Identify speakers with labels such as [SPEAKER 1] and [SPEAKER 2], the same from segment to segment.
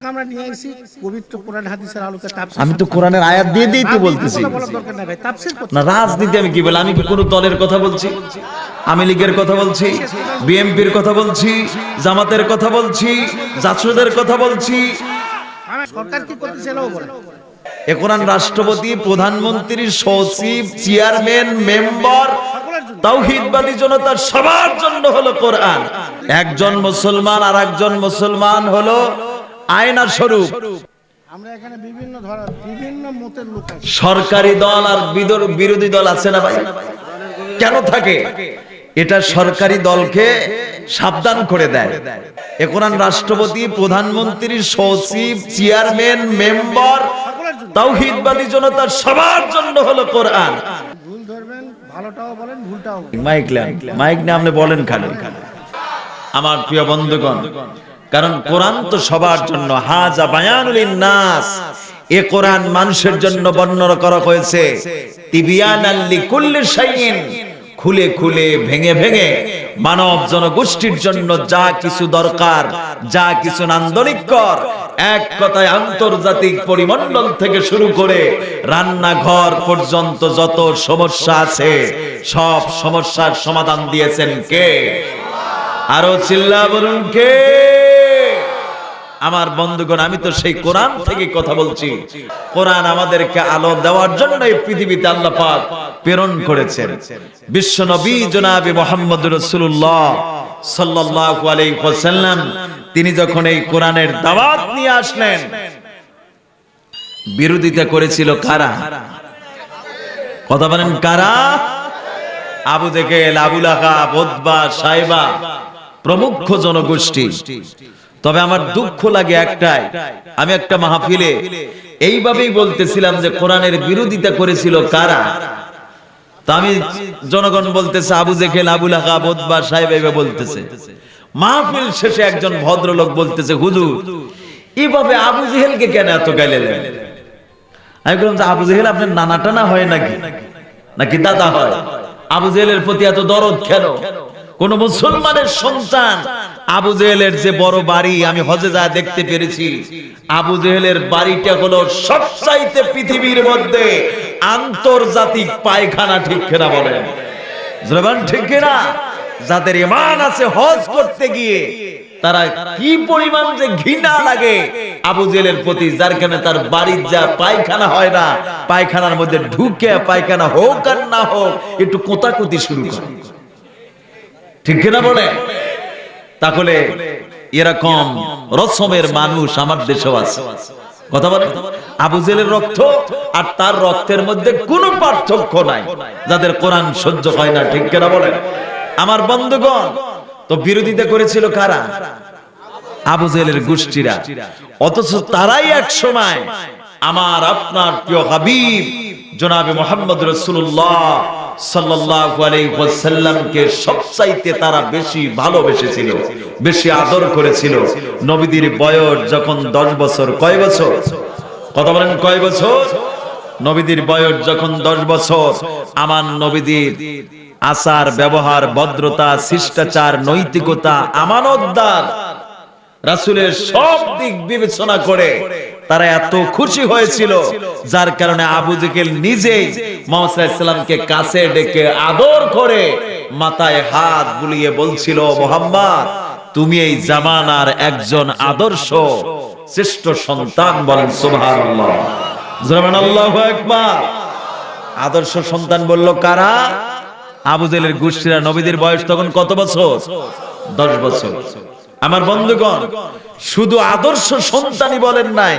[SPEAKER 1] আমরা নিয়ে এসেছি পবিত্র কোরআন হাদিসের আলোকে তাফসীর
[SPEAKER 2] আমি তো কোরআনের আয়াত দিয়ে দিয়েই তো বলতেছি। না রাজনীতি আমি কি বলি? আমি কি কোনো দলের কথা বলছি? আমি লীগের কথা বলছি? বিএনপির কথা বলছি? জামাতের কথা বলছি? জাসদের কথা বলছি?
[SPEAKER 1] সরকার কি করতেছে বলে?
[SPEAKER 2] কোরআন রাষ্ট্রপতি প্রধানমন্ত্রী সচিব চেয়ারম্যান মেম্বার তাওহিদবাদী জনতার সবার জন্য হলো কোরআন। একজন মুসলমান আর একজন মুসলমান হলো আয়না স্বরূপ।
[SPEAKER 1] এখানে
[SPEAKER 2] সরকারি দল আর বিরোধী দল আছে না ভাই? কেন থাকে? এটা সরকারি দলকে সাবধান করে দেয়। এ কোরআন রাষ্ট্রপতি প্রধানমন্ত্রী সচিব চেয়ারম্যান মেম্বার তাওহিদবাদী জনতার সবার জন্য হলো কোরআন। মাইক মাইক না আপনি বলেন খালি। আমার প্রিয় বন্ধুগণ কারণ কোরআন তো সবার জন্য। হাজা বায়ানুল নাস। এ কোরআন মানুষের জন্য বর্ণনা করা হয়েছে। তিবিয়ানাল লিকুল্লি শাইইন। খুলে খুলে, ভেঙে ভেঙে মানব জনগোষ্ঠীর জন্য যা কিছু দরকার, যা কিছু নান্দনিকর এক কথায় আন্তর্জাতিক পরিমণ্ডল থেকে শুরু করে রান্নাঘর পর্যন্ত যত সমস্যা আছে, সব সমস্যার সমাধান দিয়েছেন কে? আরও চিল্লা বলুন কে? আমার বন্ধুগণ, আমি তো সেই কোরআন থেকে কথা বলছি। কোরআন আমাদেরকে আলো দেওয়ার জন্য এই পৃথিবীতে আল্লাহ পাক প্রেরণ করেছেন। বিশ্ব নবী জনাবি মোহাম্মদ রাসূলুল্লাহ সাল্লাল্লাহু আলাইহি ওয়াসাল্লাম, তিনি যখন এই কোরআনের দাওয়াত নিয়ে আসলেন, বিরোধিতা করেছিল কারা? কথা বলেন কারা? আবু জেকেল আবুল আহাব ওতবা সাইবা, প্রমুখ জনগোষ্ঠী। তবে আমার দুঃখ লাগে একটাই, আমি একটা মাহফিলে এইভাবেই বলতেছিলাম যে কোরআনের বিরোধিতা করেছিল কারা? তা আমি জনগণ বলতেছে, আবু জেকেল আবুল ওতবা সাহেব এভাবে বলতেছে। মাহফিল শেষে একজন ভদ্রলোক বলতেছে, হুজুর এইভাবে আবু জেহেলকে কেন এত গাইলে আমি বললাম যে, আবু জেহেল আপনার নানা টানা হয় নাকি? নাকি দাদা হয়? আবু জেহেলের প্রতি এত দরদ কেন? কোন মুসলমানের সন্তান আবু জেহেলের যে বড় বাড়ি আমি হজে যা দেখতে পেরেছি, আবু জেহেলের বাড়িটা হলো সবচাইতে পৃথিবীর মধ্যে আন্তর্জাতিক পায়খানা, ঠিক কেনা বলেন? ঠিক কিনা? যাদের ইমান আছে হজ করতে গিয়ে, তারা কি পরিমাণ যে ঘৃণা লাগে আবু জেলের প্রতি, যার কারণে তার বাড়ির যা পায়খানা হয় না, পায়খানার মধ্যে ঢুকে পায়খানা হোক আর না হোক, একটু কোতাকুতি শুরু করে। ঠিক কিনা বলে তাহলে এরকম রসমের মানুষ আমার দেশেও আছে। কথা বলে? আবু জেলের রক্ত আর তার রক্তের মধ্যে কোনো পার্থক্য নাই, যাদের কোরআন সহ্য হয় না, ঠিক কিনা বলেন? আমার বন্ধুগণ, তো বিরোধিতা করেছিল কারা? আবু জেলের গোষ্ঠীরা। অথচ তারাই এক সময় আমার আপনার প্রিয় হাবিব, জনাবে মোহাম্মদ রসুল্লাহ ওয়াসাল্লামকে সবচাইতে তারা বেশি ভালোবেসেছিল, বেশি আদর করেছিল। নবীদের বয়স যখন 10 বছর, কয় বছর? বলেন, কয় বছর? নবীদের বয়স যখন 10 বছর, আমার নবীদের আচার, ব্যবহার, ভদ্রতা, শিষ্টাচার, নৈতিকতা, আমানতদার, রাসূলের সব দিক বিবেচনা করে তারা এত খুশি হয়েছিল, যার কারণে আবু জেকেল নিজেই মোহাম্মদকে কাছে ডেকে আদর করে মাথায় হাত বুলিয়ে বলছিল, মোহাম্মদ, তুমি এই জামানার একজন আদর্শ, শ্রেষ্ঠ সন্তান বলেন, সুবহানাল্লাহ। আদর্শ সন্তান বলল, কারা? আবু জেলের গোষ্ঠীরা নবীদের বয়স তখন কত বছর? দশ বছর। আমার বন্ধুগণ, শুধু আদর্শ সন্তানই বলেন নাই,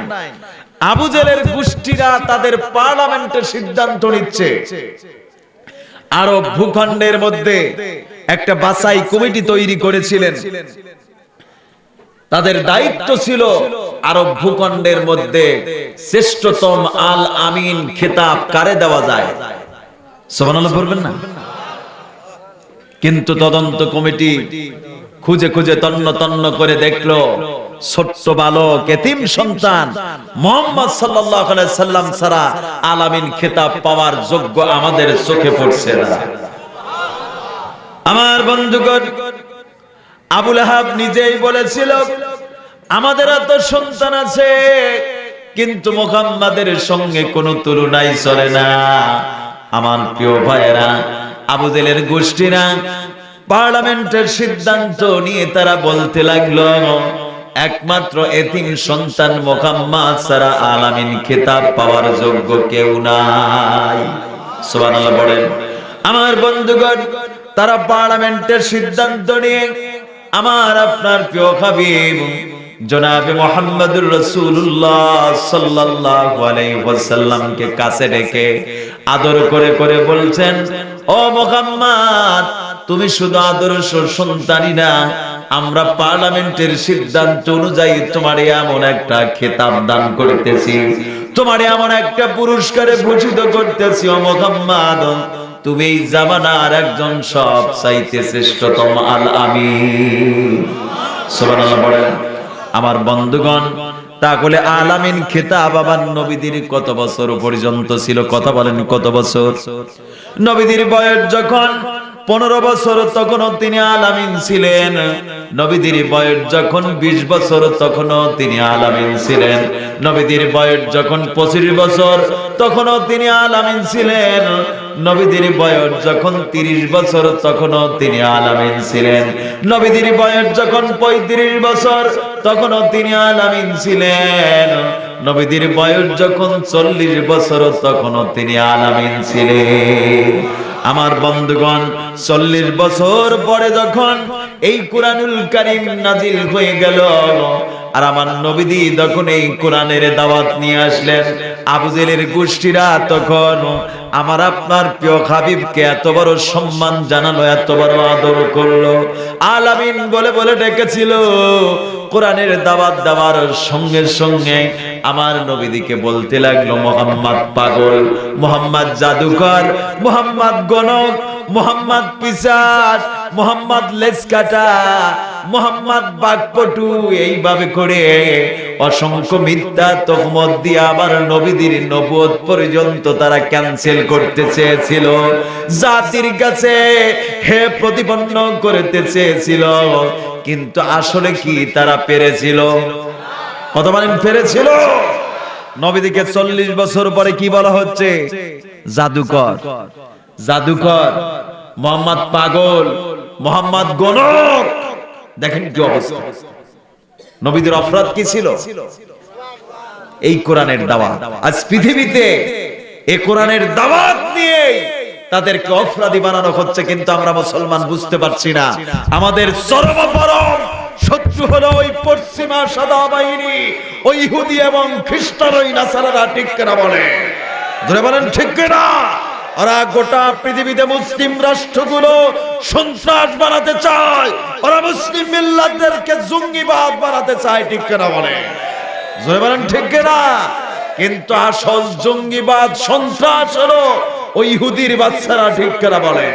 [SPEAKER 2] আবু জেলের গোষ্ঠীরা তাদের পার্লামেন্টের সিদ্ধান্ত নিচ্ছে। আরব ভূখণ্ডের মধ্যে একটা বাছাই কমিটি তৈরি করেছিলেন। তাদের দায়িত্ব ছিল আরব ভূখণ্ডের মধ্যে শ্রেষ্ঠতম আল আমিন খেতাব কারে দেওয়া যায়? সোমানাল্লাহ না? কিন্তু তদন্ত কমিটি খুঁজে খুঁজে তন্ন তন্ন করে দেখল ছোট্ট বালক, এতিম সন্তান। মোহাম্মদ সাল্লাম ছাড়া আলামিন খেতাব পাওয়ার যোগ্য আমাদের চোখে পড়ছে না। আমার বন্ধুগণ, আবুল আহাব নিজেই বলেছিল, আমাদের এত সন্তান আছে, কিন্তু মোহাম্মদের সঙ্গে কোনো তুলনাই চলে না। আমার প্রিয় ভাইয়েরা, আবু জেলের গোষ্ঠীরা পার্লামেন্টের সিদ্ধান্ত নিয়ে তারা বলতে লাগল, একমাত্র এতিম সন্তান মোহাম্মদ সারা আলামিন খেতাব পাওয়ার যোগ্য কেউ নাই। বলেন, আমার বন্ধুগণ, তারা পার্লামেন্টের সিদ্ধান্ত নিয়ে আমার আপনার প্রিয় হাবিব, জনাবে মোহাম্মদুর আলাইহি ওয়াসাল্লামকে কাছে ডেকে আদর করে করে বলছেন, ও মোহাম্মদ তুমি শুধু আদর্শ সন্তানই না, আমরা পার্লামেন্টের সিদ্ধান্ত অনুযায়ী তোমার এমন একটা খেতাব দান করতেছি। তোমার এমন একটা পুরস্কারে ভূষিত করতেছি, ও মোহাম্মদ। তুমি এই জামানার একজন সব চাইতে শ্রেষ্ঠতম আল আমি আমার বন্ধুগণ, তাহলে আলামিন খেতাব আবার নবীদের কত বছর পর্যন্ত ছিল? কথা বলেন কত বছর? নবীদের বয়স যখন পনেরো বছর তখনও তিনি আলামিন ছিলেন। নবীদের বয়স যখন বিশ বছর তখনও তিনি আলামিন ছিলেন। নবীদের বয়স যখন পঁচিশ বছর তখনও তিনি আলামিন ছিলেন। নবীদের বয়স যখন তিরিশ বছর তখনও তিনি আলামিন ছিলেন। নবীদের বয়স যখন পঁয়ত্রিশ বছর তখনও তিনি আলামিন ছিলেন। নবীদের বয়স যখন চল্লিশ বছর তখনও তিনি আলামিন ছিলেন। আমার বন্ধুগণ, চল্লিশ বছর পরে যখন এই কোরআনুল কারিম নাজিল হয়ে গেল আর আমার নবীদি তখন এই কোরআনের দাওয়াত নিয়ে আসলেন আবুজেলের গোষ্ঠীরা তখন আমার আপনার প্রিয় হাবিবকে এত বড় সম্মান জানালো, এত বড় আদর করল। আলামিন বলে বলে ডেকেছিল কোরআনের দাওয়াত দেওয়ার সঙ্গে সঙ্গে আমার নবীদিকে বলতে লাগল, মোহাম্মদ পাগল, মোহাম্মদ জাদুকর, মোহাম্মদ গণক, মোহাম্মদ পিসাস মোহাম্মদ লেসকাটা মোহাম্মদ বাগপটু। এইভাবে করে অসংখ্য মিথ্যা তহমত দিয়ে আবার নবীদের নবুয়ত পর্যন্ত তারা ক্যান্সেল করতে চেয়েছিল। জাতির কাছে হে প্রতিপন্ন করতে চেয়েছিল। কিন্তু আসলে কি তারা পেরেছিল? কত বলেন পেরেছিল? নবীদিকে চল্লিশ বছর পরে কি বলা হচ্ছে? জাদুকর। জাদুকর। মোহাম্মদ পাগল, মোহাম্মদ গণক। দেখেন কি অবস্থা। নবীদের অপরাধ কি ছিল? এই কোরআনের দাওয়াত। আজ পৃথিবীতে এই কোরআনের দাওয়াত নিয়ে তাদেরকে অপরাধী বানানো হচ্ছে, কিন্তু আমরা মুসলমান বুঝতে পারছি না। আমাদের সর্বপরম শত্রু হলো ওই পশ্চিমা সাদা বাহিনী ওই ইহুদি এবং খ্রিস্টান, ওই নাসারারা, ঠিক কেনা বলে? ধরে বলেন, ঠিক কিনা? ওরা গোটা পৃথিবীতে মুসলিম রাষ্ট্রগুলো সন্ত্রাস বানাতে চায়, ওরা মুসলিম মিল্লাদেরকে জঙ্গিবাদ বানাতে চায়, ঠিক কেনা বলে? জোরে বলেন, ঠিক কিনা? কিন্তু আসল জঙ্গিবাদ, সন্ত্রাস হলো ওই ইহুদির বাচ্চারা ঠিক করা বলে।